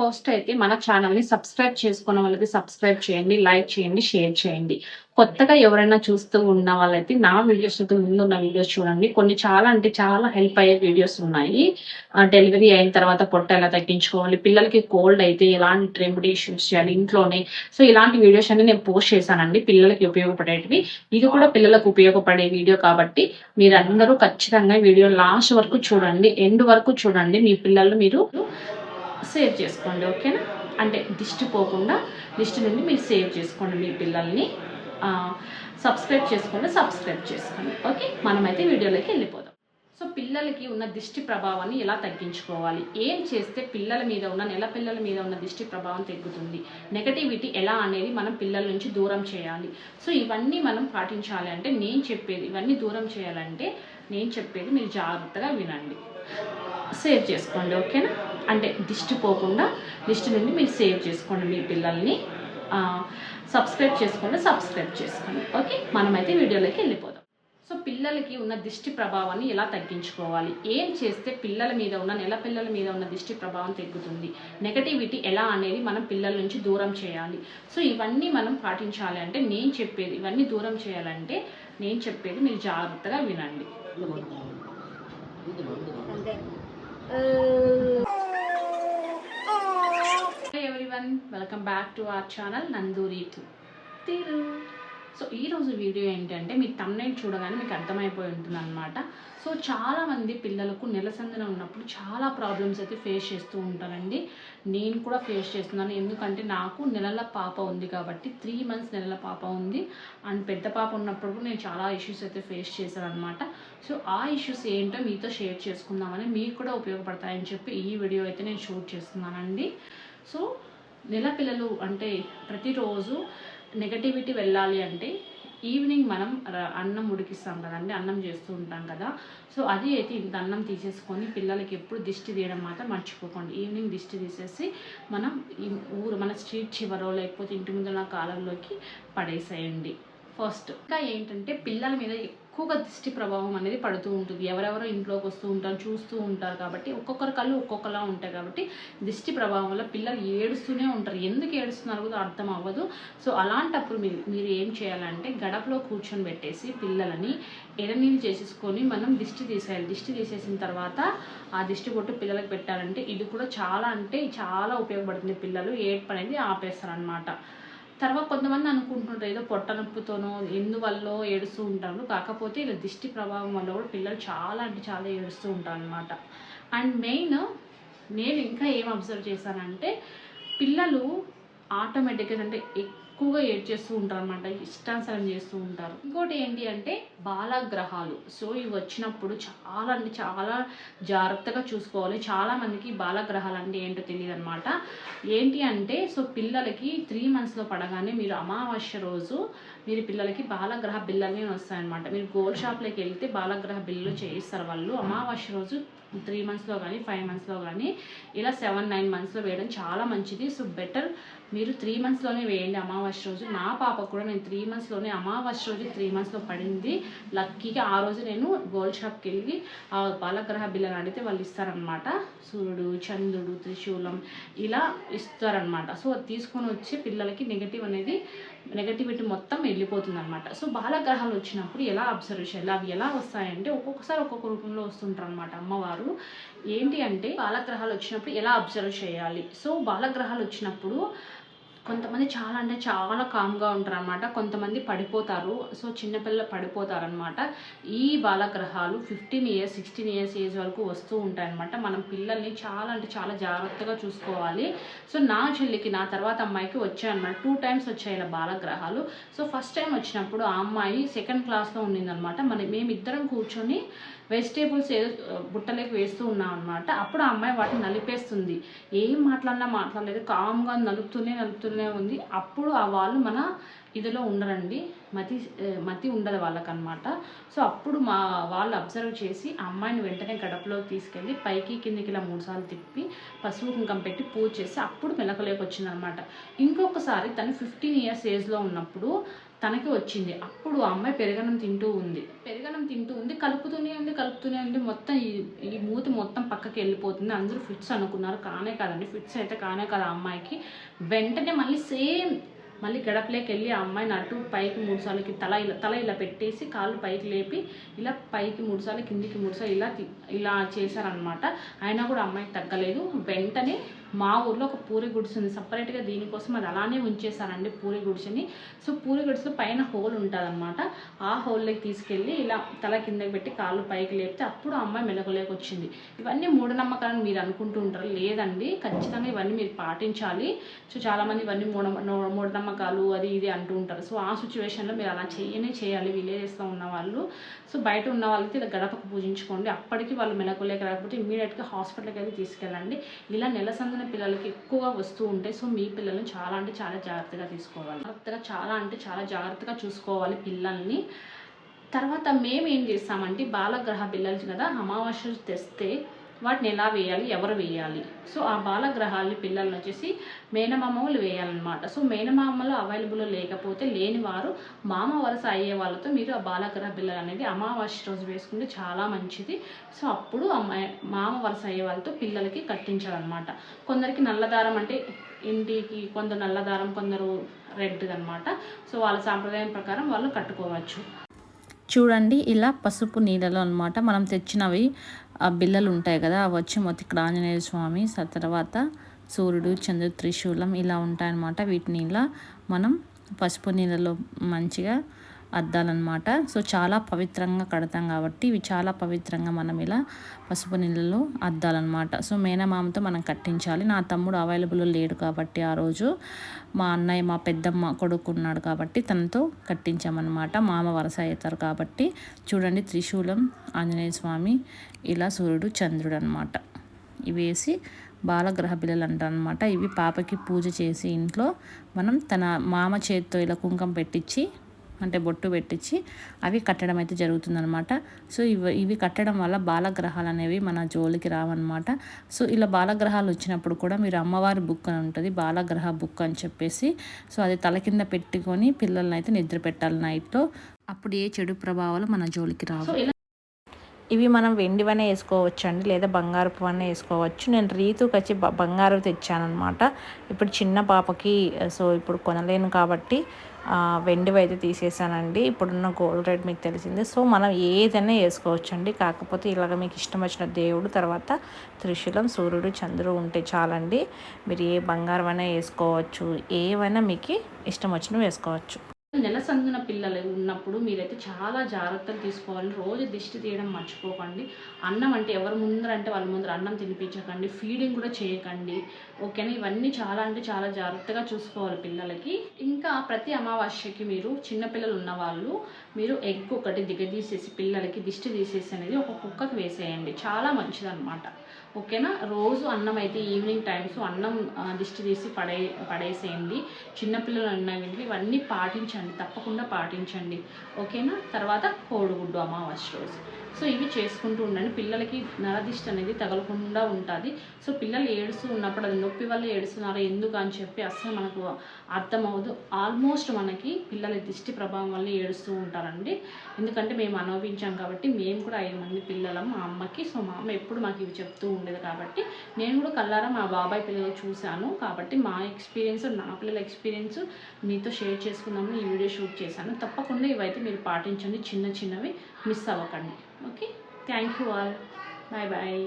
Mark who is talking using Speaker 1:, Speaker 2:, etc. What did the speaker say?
Speaker 1: First అయితే మన ఛానల్ని సబ్స్క్రైబ్ చేసుకున్న వాళ్ళకి సబ్స్క్రైబ్ చేయండి లైక్ చేయండి షేర్ చేయండి. కొత్తగా ఎవరైనా చూస్తూ ఉన్న వాళ్ళైతే నా వీడియోస్ ముందు ఉన్న వీడియోస్ చూడండి. కొన్ని చాలా అంటే చాలా హెల్ప్ అయ్యే వీడియోస్ ఉన్నాయి. డెలివరీ అయిన తర్వాత పొట్ట ఎలా తగ్గించుకోవాలి పిల్లలకి కోల్డ్ అయితే ఎలాంటి రెమెడీస్ యూస్ చేయాలి ఇంట్లోనే. సో ఇలాంటి వీడియోస్ అన్ని నేను పోస్ట్ చేశానండి. పిల్లలకి ఉపయోగపడేటివి. ఇది కూడా పిల్లలకు ఉపయోగపడే వీడియో కాబట్టి మీరు ఖచ్చితంగా వీడియో లాస్ట్ వరకు చూడండి. ఎండ్ వరకు చూడండి. మీ పిల్లలు మీరు సేవ్ చేసుకోండి ఓకేనా? అంటే దిష్టి పోకుండా దిష్టి నుండి మీరు సేవ్ చేసుకోండి మీ పిల్లల్ని. సబ్స్క్రైబ్ చేసుకోండి సబ్స్క్రైబ్ చేసుకోండి ఓకే? మనమైతే వీడియోలోకి వెళ్ళిపోదాం. సో పిల్లలకి ఉన్న దిష్టి ప్రభావాన్ని ఎలా తగ్గించుకోవాలి? ఏం చేస్తే పిల్లల మీద ఉన్న నెల పిల్లల మీద ఉన్న దిష్టి ప్రభావం తగ్గుతుంది? నెగటివిటీ ఎలా అనేది మనం పిల్లల నుంచి దూరం చేయాలి. సో ఇవన్నీ మనం పాటించాలి అంటే నేను చెప్పేది ఇవన్నీ దూరం చేయాలంటే నేను చెప్పేది మీరు జాగ్రత్తగా వినండి. సేవ్ చేసుకోండి ఓకేనా? అంటే దిష్టి పోకుండా దిష్టి నుండి మీరు సేవ్ చేసుకోండి మీ పిల్లల్ని. ఆ, సబ్స్క్రైబ్ చేసుకోండి సబ్స్క్రైబ్ చేసుకోండి. ఓకే? మనమైతే వీడియోలోకి వెళ్ళిపోదాం. సో పిల్లలకి ఉన్న దిష్టి ప్రభావాన్ని ఎలా తగ్గించుకోవాలి? ఏం చేస్తే పిల్లల మీద ఉన్న నెల పిల్లల మీద ఉన్న దిష్టి ప్రభావం తగ్గుతుంది? నెగటివిటీ ఎలా అనేది మనం పిల్లల నుంచి దూరం చేయాలి. సో ఇవన్నీ మనం పాటించాలి అంటే నేను చెప్పేది ఇవన్నీ దూరం చేయాలంటే నేను చెప్పేది మీరు జాగ్రత్తగా వినండి. Everyone welcome back to our channel Nanduri తీరు. సో ఈరోజు వీడియో ఏంటంటే మీ తమ్నైట్ చూడగానే మీకు అర్థమైపోయి ఉంటుంది అనమాట సో చాలామంది పిల్లలకు నెలసందన ఉన్నప్పుడు చాలా ప్రాబ్లమ్స్ అయితే ఫేస్ చేస్తూ ఉంటారండి. నేను కూడా ఫేస్ చేస్తున్నాను. ఎందుకంటే నాకు నెలల పాప ఉంది కాబట్టి త్రీ మంత్స్ నెలల పాప ఉంది. అండ్ పెద్ద పాప ఉన్నప్పుడు కూడా నేను చాలా ఇష్యూస్ అయితే ఫేస్ చేశాను అనమాట సో ఆ ఇష్యూస్ ఏంటో మీతో షేర్ చేసుకుందామని మీకు కూడా ఉపయోగపడతాయని చెప్పి ఈ వీడియో అయితే నేను షూట్ చేస్తున్నానండి. సో నెల పిల్లలు అంటే ప్రతిరోజు నెగటివిటీ వెళ్ళాలి అంటే ఈవినింగ్ మనం అన్నం ఉడికిస్తాం కదండి అన్నం చేస్తూ ఉంటాం కదా. సో అది అయితే ఇంత అన్నం తీసేసుకొని పిల్లలకి ఎప్పుడు దిష్టి తీయడం మాత్రం మర్చిపోకండి. ఈవినింగ్ దిష్టి తీసేసి మనం ఊరు మన స్ట్రీట్ చివరో లేకపోతే ఇంటి ముందున్న కాలంలోకి పడేసేయండి. ఫస్ట్ ఇంకా ఏంటంటే పిల్లల మీద ఎక్కువగా దిష్టి ప్రభావం అనేది పడుతూ ఉంటుంది. ఎవరెవరో ఇంట్లోకి వస్తూ ఉంటారు చూస్తూ ఉంటారు కాబట్టి ఒక్కొక్కరి కళ్ళు ఒక్కొక్కలా ఉంటాయి కాబట్టి దిష్టి ప్రభావం వల్ల పిల్లలు ఏడుస్తూనే ఉంటారు. ఎందుకు ఏడుస్తున్నారు కూడా అర్థం అవ్వదు. సో అలాంటప్పుడు మీరు మీరు ఏం చేయాలంటే గడపలో కూర్చొని పెట్టేసి పిల్లలని ఎడనీళ్ళు చేసేసుకొని మనం దిష్టి తీసేయాలి. దిష్టి తీసేసిన తర్వాత ఆ దిష్టి బొట్టు పిల్లలకు పెట్టాలంటే ఇది కూడా చాలా అంటే చాలా ఉపయోగపడుతుంది. పిల్లలు ఏడ్పు అనేది ఆపేస్తారు తర్వాత కొంతమంది అనుకుంటుంటారు ఏదో పొట్ట నొప్పితోనో ఎందువల్ల ఏడుస్తూ ఉంటారు. కాకపోతే ఇలా దిష్టి ప్రభావం వల్ల కూడా పిల్లలు చాలా అంటే చాలా ఏడుస్తూ ఉంటారు అనమాట అండ్ మెయిన్ నేను ఇంకా ఏం అబ్జర్వ్ చేశానంటే పిల్లలు ఆటోమేటిక్గా అంటే ఎక్కువగా ఏడ్చేస్తూ ఉంటారు అనమాట ఇష్టానుసారం చేస్తూ ఉంటారు. ఇంకోటి ఏంటి అంటే బాలగ్రహాలు. సో ఇవి వచ్చినప్పుడు చాలా అంటే చాలా జాగ్రత్తగా చూసుకోవాలి. చాలా మందికి బాలగ్రహాలు అంటే ఏంటో తెలియదు అనమాట ఏంటి అంటే సో పిల్లలకి త్రీ మంత్స్లో పడగానే మీరు అమావాస్య రోజు మీరు పిల్లలకి బాలగ్రహ బిల్లలు వస్తాయన్నమాట. మీరు గోల్డ్ షాప్లోకి వెళ్తే బాలగ్రహ బిల్లు చేయిస్తారు వాళ్ళు. అమావాస్య రోజు త్రీ మంత్స్లో కానీ ఫైవ్ మంత్స్లో కానీ ఇలా సెవెన్ నైన్ మంత్స్లో వేయడం చాలా మంచిది. సో బెటర్ మీరు త్రీ మంత్స్లోనే వేయండి అమావాస్య రోజు. నా పాప కూడా నేను త్రీ మంత్స్లోనే అమావాస్య రోజు త్రీ మంత్స్లో పడింది. లక్కీగా ఆ రోజు నేను గోల్డ్ షాప్కి వెళ్ళి ఆ బాలగ్రహ బిల్లని అడిగితే వాళ్ళు ఇస్తారనమాట సూర్యుడు చంద్రుడు త్రిశూలం ఇలా ఇస్తారనమాట సో అది తీసుకొని వచ్చి పిల్లలకి నెగటివ్ అనేది నెగటివిటీ మొత్తం వెళ్ళిపోతుంది అనమాట సో బాలగ్రహాలు వచ్చినప్పుడు ఎలా అబ్జర్వ్ చేయాలి అవి ఎలా వస్తాయంటే ఒక్కొక్కసారి ఒక్కొక్క రూపంలో వస్తుంటారు అనమాట అమ్మవారు. ఏంటి అంటే బాలగ్రహాలు వచ్చినప్పుడు ఎలా అబ్జర్వ్ చేయాలి? సో బాలగ్రహాలు వచ్చినప్పుడు కొంతమంది చాలా అంటే చాలా కామ్గా ఉంటారు అనమాట కొంతమంది పడిపోతారు. సో చిన్నపిల్లలు పడిపోతారనమాట ఈ బాలగ్రహాలు fifteen years sixteen years age వరకు వస్తూ ఉంటాయన్నమాట. మనం పిల్లల్ని చాలా అంటే చాలా జాగ్రత్తగా చూసుకోవాలి. సో నా చెల్లికి నా తర్వాత అమ్మాయికి వచ్చాయన్నమాట. టూ టైమ్స్ వచ్చాయి ఇలా బాలగ్రహాలు. సో ఫస్ట్ టైం వచ్చినప్పుడు ఆ అమ్మాయి సెకండ్ క్లాస్లో ఉండిందనమాట మన మేమిద్దరం కూర్చొని వెజిటేబుల్స్ ఏదో బుట్టలోకి వేస్తూ ఉన్నాం అనమాట అప్పుడు ఆ అమ్మాయి వాటిని నలిపేస్తుంది. ఏం మాట్లాడినా మాట్లాడలేదు. కామ్గా నలుపుతూనే నలుపుతూనే ఉంది. అప్పుడు ఆ వాళ్ళు మన ఇదిలో ఉండరండి. మతి మతి ఉండదు వాళ్ళకనమాట సో అప్పుడు మా వాళ్ళు అబ్జర్వ్ చేసి అమ్మాయిని వెంటనే గడపలోకి తీసుకెళ్ళి పైకి కిందికి ఇలా మూడుసార్లు తిప్పి పసుపు కుంకం పెట్టి పూజ చేసి అప్పుడు మెలకలోకి వచ్చిందనమాట ఇంకొకసారి తను ఫిఫ్టీన్ ఇయర్స్ ఏజ్లో ఉన్నప్పుడు తనకి వచ్చింది. అప్పుడు ఆ అమ్మాయి పెరగనం తింటూ ఉంది. పెరగనం తింటూ ఉంది కలుపుతూనే ఉంది కలుపుతూనే ఉంది. మొత్తం ఈ ఈ మూతి మొత్తం పక్కకి వెళ్ళిపోతుంది. అందరూ ఫిట్స్ అనుకున్నారు. కానే కాదండి ఫిట్స్ అయితే కానే కాదు ఆ అమ్మాయికి. వెంటనే మళ్ళీ సేమ్ మళ్ళీ గడపలోకి వెళ్ళి ఆ అమ్మాయిని అటు పైకి మూడుసార్లకి తల ఇలా తల ఇలా పెట్టేసి కాళ్ళు పైకి లేపి ఇలా పైకి మూడుసార్లు కిందికి మూడుసార్లు ఇలా తి- ఇలా చేశారనమాట అయినా కూడా అమ్మాయికి తగ్గలేదు. వెంటనే మా ఊర్లో ఒక పూరి గుడిసె ఉంది. సపరేట్గా దీనికోసం అది అలానే ఉంచేసారండి పూరి గుడిసెని. సో పూరి గుడిసెలో పైన హోల్ ఉంటుంది ఆ హోల్లోకి తీసుకెళ్ళి ఇలా తల కిందకి పెట్టి కాళ్ళు పైకి లేపితే అప్పుడు ఆ అమ్మాయి మెలకులేకి వచ్చింది. ఇవన్నీ మూఢనమ్మకాలను మీరు అనుకుంటూ ఉంటారు? లేదండి. ఖచ్చితంగా ఇవన్నీ మీరు పాటించాలి. సో చాలామంది ఇవన్నీ మూఢ మూఢనమ్మకాలు అది ఇది అంటూ ఉంటారు. సో ఆ సిచ్యువేషన్లో మీరు అలా చేయనే చేయాలి. విలేజెస్లో ఉన్న వాళ్ళు. సో బయట ఉన్న వాళ్ళకి ఇలా గడపకు పూజించుకోండి. అప్పటికి వాళ్ళు మెలకులేక రాకపోతే ఇమీడియట్గా హాస్పిటల్కి అయితే తీసుకెళ్ళండి. ఇలా నెల సందిన పిల్లలకి ఎక్కువగా వస్తూ ఉంటాయి. సో మీ పిల్లల్ని చాలా అంటే చాలా జాగ్రత్తగా తీసుకోవాలి. జాగ్రత్తగా చాలా అంటే చాలా జాగ్రత్తగా చూసుకోవాలి పిల్లల్ని. తర్వాత మేము ఏం చేస్తామంటే బాలగ్రహ పిల్లలు కదా అమావాస్య తెస్తే వాటిని ఎలా వేయాలి ఎవరు వేయాలి? సో ఆ బాలగ్రహాలు పిల్లల్ని వచ్చేసి మేనమామలు వేయాలన్నమాట. సో మేనమామలు అవైలబుల్ లేకపోతే లేని వారు మామ వరుస అయ్యే వాళ్ళతో మీరు ఆ బాలగ్రహ పిల్లలు అనేది అమావాస్య రోజు వేసుకుంటే చాలా మంచిది. సో అప్పుడు మామ వరుస అయ్యే వాళ్ళతో పిల్లలకి కట్టించాలన్నమాట. కొందరికి నల్లదారం అంటే ఇంటికి కొందరు నల్లదారం కొందరు రెడ్ అనమాట సో వాళ్ళ సాంప్రదాయం ప్రకారం వాళ్ళు కట్టుకోవచ్చు.
Speaker 2: చూడండి ఇలా పసుపు నీళ్ళలో అనమాట మనం తెచ్చినవి ఆ బిల్లలు ఉంటాయి కదా అవి వచ్చి మొత్తం ఇక్కడ ఆంజనేయ స్వామి తర్వాత సూర్యుడు చంద్రుడు త్రిశూలం ఇలా ఉంటాయన్నమాట. వీటిని ఇలా మనం పసుపు నీళ్ళలో మంచిగా అద్దాలన్నమాట. సో చాలా పవిత్రంగా కడతాం కాబట్టి ఇవి చాలా పవిత్రంగా మనం ఇలా పసుపు నీళ్ళలో అద్దాలన్నమాట. సో మేనమామతో మనం కట్టించాలి. నా తమ్ముడు అవైలబుల్లో లేడు కాబట్టి ఆ రోజు మా అన్నయ్య మా పెద్దమ్మ కొడుకు ఉన్నాడు కాబట్టి తనతో కట్టించామన్నమాట. మామ వరస అవుతారు కాబట్టి చూడండి త్రిశూలం ఆంజనేయ స్వామి ఇలా సూర్యుడు చంద్రుడు అనమాట ఇవి వేసి బాలగ్రహ బిళ్ళలు అంటారు అనమాట ఇవి పాపకి పూజ చేసి ఇంట్లో మనం తన మామ చేతితో ఇలా కుంకం పెట్టించి అంటే బొట్టు పెట్టించి అవి కట్టడం అయితే జరుగుతుందనమాట సో ఇవి ఇవి కట్టడం వల్ల బాలగ్రహాలు అనేవి మన జోలికి రావన్నమాట. సో ఇలా బాలగ్రహాలు వచ్చినప్పుడు కూడా మీరు అమ్మవారి బుక్ అని ఉంటుంది బాలగ్రహ బుక్ అని చెప్పేసి సో అది తల కింద పెట్టుకొని పిల్లల్ని అయితే నిద్ర పెట్టాలి నైట్లో. అప్పుడు ఏ చెడు ప్రభావాలు మన జోలికి రావు. ఇవి మనం వెండివనే వేసుకోవచ్చు అండి లేదా బంగారపు అనే వేసుకోవచ్చు. నేను రీతుకి వచ్చి బ- బంగారు తెచ్చానమాట ఇప్పుడు చిన్న పాపకి సో ఇప్పుడు కొనలేను కాబట్టి వెండివి అయితే తీసేసానండి. ఇప్పుడున్న గోల్డ్ రేట్ మీకు తెలిసింది. సో మనం ఏదైనా వేసుకోవచ్చు అండి కాకపోతే ఇలాగ మీకు ఇష్టం వచ్చిన దేవుడు తర్వాత త్రిశూలం సూర్యుడు చంద్రుడు ఉంటే చాలండి. మీరు ఏ బంగారం అయినా వేసుకోవచ్చు ఏవైనా మీకు ఇష్టం వచ్చినవి వేసుకోవచ్చు.
Speaker 1: నెల పిల్లలు ఉన్నప్పుడు మీరైతే చాలా జాగ్రత్తలు తీసుకోవాలి రోజు దిష్టి తీయడం మర్చిపోకండి. అన్నం అంటే ఎవరు ముందర అంటే వాళ్ళ ముందర అన్నం తినిపించకండి. ఫీడింగ్ కూడా చేయకండి. ఓకేనా ఇవన్నీ చాలా అంటే చాలా జాగ్రత్తగా చూసుకోవాలి పిల్లలకి. ఇంకా ప్రతి అమావాస్యకి మీరు చిన్నపిల్లలు ఉన్నవాళ్ళు మీరు ఎగ్ ఒకటి దిగదీసేసి పిల్లలకి దిష్టి తీసేసి అనేది ఒక కుక్కకి వేసేయండి. చాలా మంచిదన్నమాట. ఓకేనా రోజు అన్నం అయితే ఈవినింగ్ టైమ్స్ అన్నం దిష్టి తీసి పడే పడేసేయండి. చిన్నపిల్లలు అన్నవి ఇవన్నీ పాటించండి. తప్పకుండా పాటించండి. ఓకేనా తర్వాత కోడిగుడ్డు అమావాస్య రోజు. సో ఇవి చేసుకుంటూ ఉండండి. పిల్లలకి నరదిష్టి అనేది తగలకుండా ఉంటుంది. సో పిల్లలు ఏడుస్తూ ఉన్నప్పుడు అది నొప్పి వల్ల ఏడుస్తున్నారా ఎందుకు అని చెప్పి అస్సలు మనకు అర్థమవుదు ఆల్మోస్ట్ మనకి పిల్లల దిష్టి ప్రభావం వల్ల ఏడుస్తూ ఉంటారండి. ఎందుకంటే మేము అనుభవించాం కాబట్టి మేము కూడా ఐదు మంది పిల్లలం మా అమ్మకి. సో మా అమ్మ ఎప్పుడు మాకు ఇవి చెప్తూ ఉండేది కాబట్టి నేను కూడా కల్లారా మా బాబాయ్ పిల్లలు చూశాను కాబట్టి మా ఎక్స్పీరియన్స్ నా పిల్లల ఎక్స్పీరియన్స్ మీతో షేర్ చేసుకుందామని ఈ వీడియో షూట్ చేశాను. తప్పకుండా ఇవైతే మీరు పాటించండి. చిన్న చిన్నవి. మిస్ అవ్వకండి okay thank you all bye bye